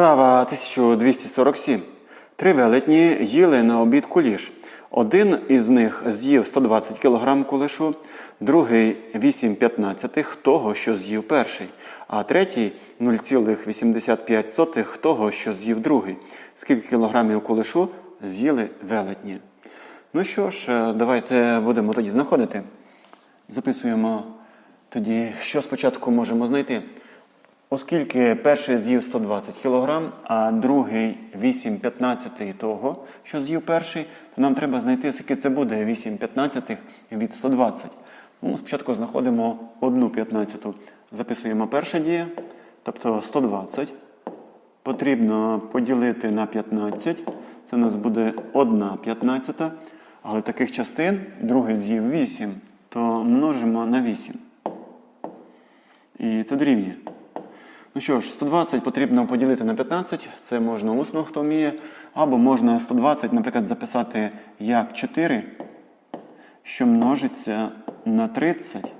Справа 1247. Три велетні їли на обід куліш. Один із них з'їв 120 кг кулешу, другий 8,15 того, що з'їв перший, а третій 0,85 того, що з'їв другий. Скільки кілограмів кулешу з'їли велетні? Ну що ж, е, давайте будемо тоді знаходити. Записуємо тоді, що спочатку можемо знайти. Оскільки перший з'їв 120 кг, а другий 8,15 того, що з'їв перший, то нам треба знайти, скільки це буде 8,15 від 120. Ну, спочатку знаходимо 1,15. Записуємо перше діє, тобто 120. Потрібно поділити на 15. Це у нас буде 1,15. Але таких частин другий з'їв 8, то множимо на 8. І це дорівнює. Ну що ж, 120 потрібно поділити на 15, це можна усно, хто вміє. Або можна 120, наприклад, записати як 4, що множиться на 30.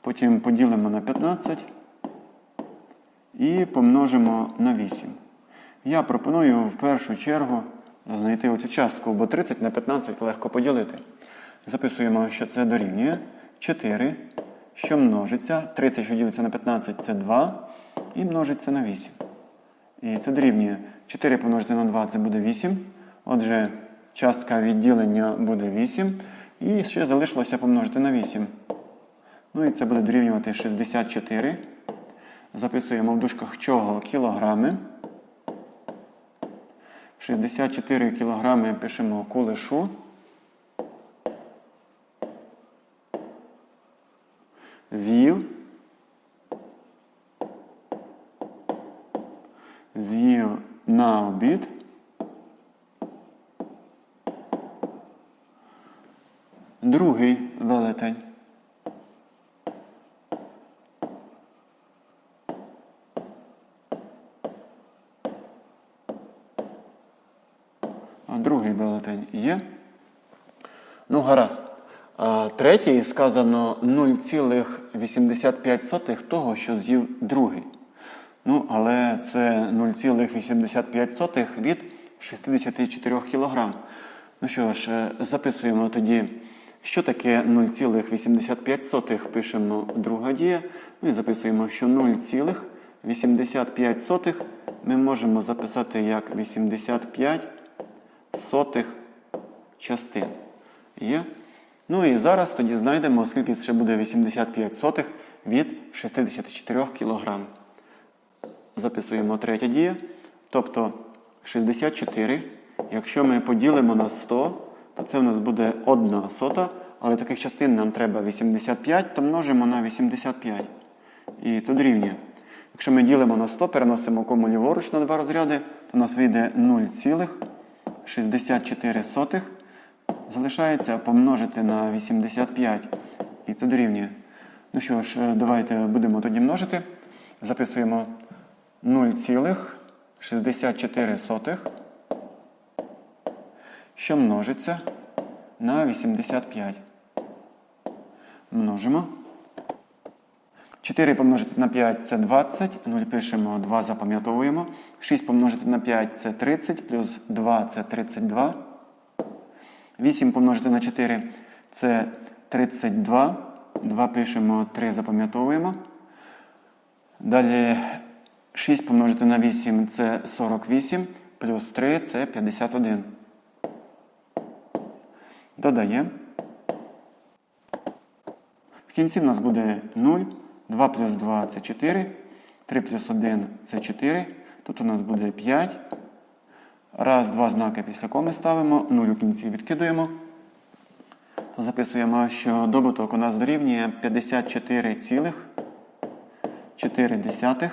Потім поділимо на 15 і помножимо на 8. Я пропоную в першу чергу знайти оцю частку, бо 30 на 15 легко поділити. Записуємо, що це дорівнює 4, що множиться. 30, що ділиться на 15, це 2 і множиться на 8. І це дорівнює 4 помножити на 2 це буде 8. Отже, частка відділення буде 8. І ще залишилося помножити на 8. Ну і це буде дорівнювати 64. Записуємо в дужках чого кілограми. 64 кілограми пишемо кулешу. З'їв. З'їв на обід. Другий велетень. А другий бюлетень є. Ну, гаразд. А третій сказано 0,85 того, що з'їв другий. Ну, але це 0,85 від 64 кг. Ну що ж, е, записуємо тоді, що таке 0,85 пишемо друга дія. Ну і записуємо, що 0,85 ми можемо записати як 85 сотих частин. Є? Ну і зараз тоді знайдемо, скільки ще буде 85 сотих від 64 кг. Записуємо третя дія. Тобто 64. Якщо ми поділимо на 100, то це у нас буде 1 сота. Але таких частин нам треба 85, то множимо на 85. І це дорівнює. Якщо ми ділимо на 100, переносимо кому ліворуч на два розряди, то у нас вийде 0,64. Залишається помножити на 85. І це дорівнює. Ну що ж, е, давайте будемо тоді множити. Записуємо 0,64, що множиться на 85. Множимо. 4 помножити на 5 це 20. 0 пишемо, 2 запам'ятовуємо. 6 помножити на 5 це 30, плюс 2 це 32. 8 помножити на 4 це 32. 2 пишемо, 3 запам'ятовуємо. Далі 6 помножити на 8 це 48, плюс 3 це 51. Додаємо. В кінці в нас буде 0. 2 плюс 2 це 4. 3 плюс 1 це 4. Тут у нас буде 5. Раз, два знаки після коми ставимо. 0 у кінці відкидуємо. Записуємо, що добуток у нас дорівнює 54,4.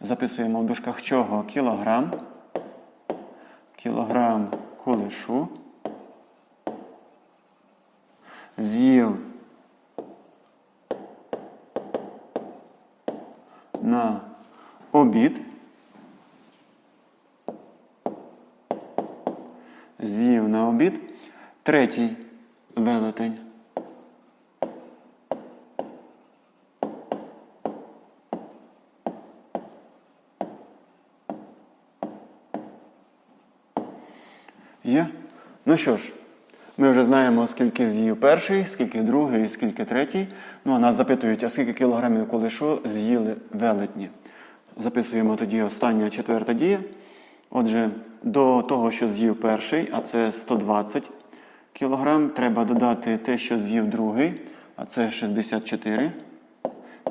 Записуємо в дужках чого кілограм. Кілограм кулешу. З'їв на обід. З'їв на обід. Третій велетень. Є? Ну що ж, ми вже знаємо, скільки з'їв перший, скільки другий, скільки третій. Ну, а нас запитують, а скільки кілограмів кулешу з'їли велетні. Записуємо тоді остання четверта дія. Отже, до того, що з'їв перший, а це 120 кілограм, треба додати те, що з'їв другий, а це 64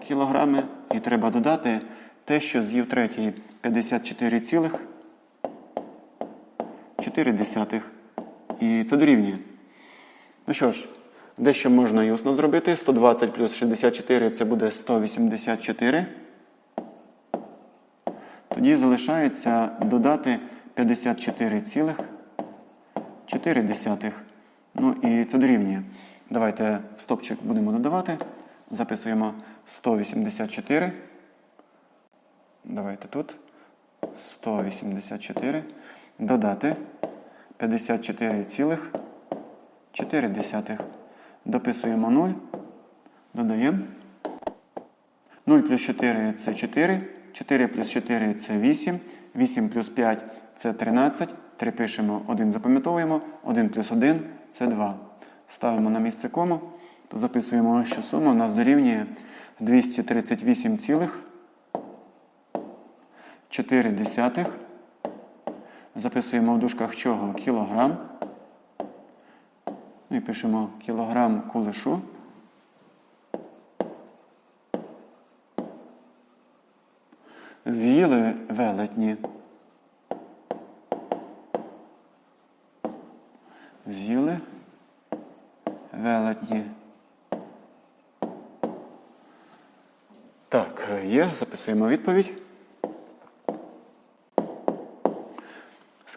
кілограми. І треба додати те, що з'їв третій 54,4. І це дорівнює. Ну що ж, дещо можна і зробити. 120 плюс 64 це буде 184. Тоді залишається додати 54,4. Ну і це дорівнює. Давайте стопчик будемо додавати. Записуємо 184. Давайте тут. 184. Додати 54,4. Дописуємо 0. Додаємо. 0 плюс 4 це 4. 4 плюс 4 це 8. 8 плюс 5 це 13. 3 пишемо, 1 запам'ятовуємо. 1 плюс 1 це 2. Ставимо на місце кому. То записуємо, що сума у нас дорівнює 238,4. Записуємо в дужках чого? Кілограм. Ну і пишемо кілограм кулешу. З'їли велетні. З'їли велетні. Так, є, записуємо відповідь.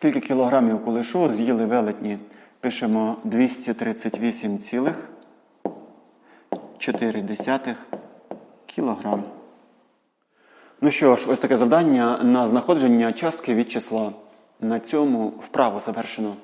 Скільки кілограмів кулешу з'їли велетні? Пишемо 238,4 кілограм. Ну що ж, ось таке завдання на знаходження частки від числа. На цьому вправу завершено.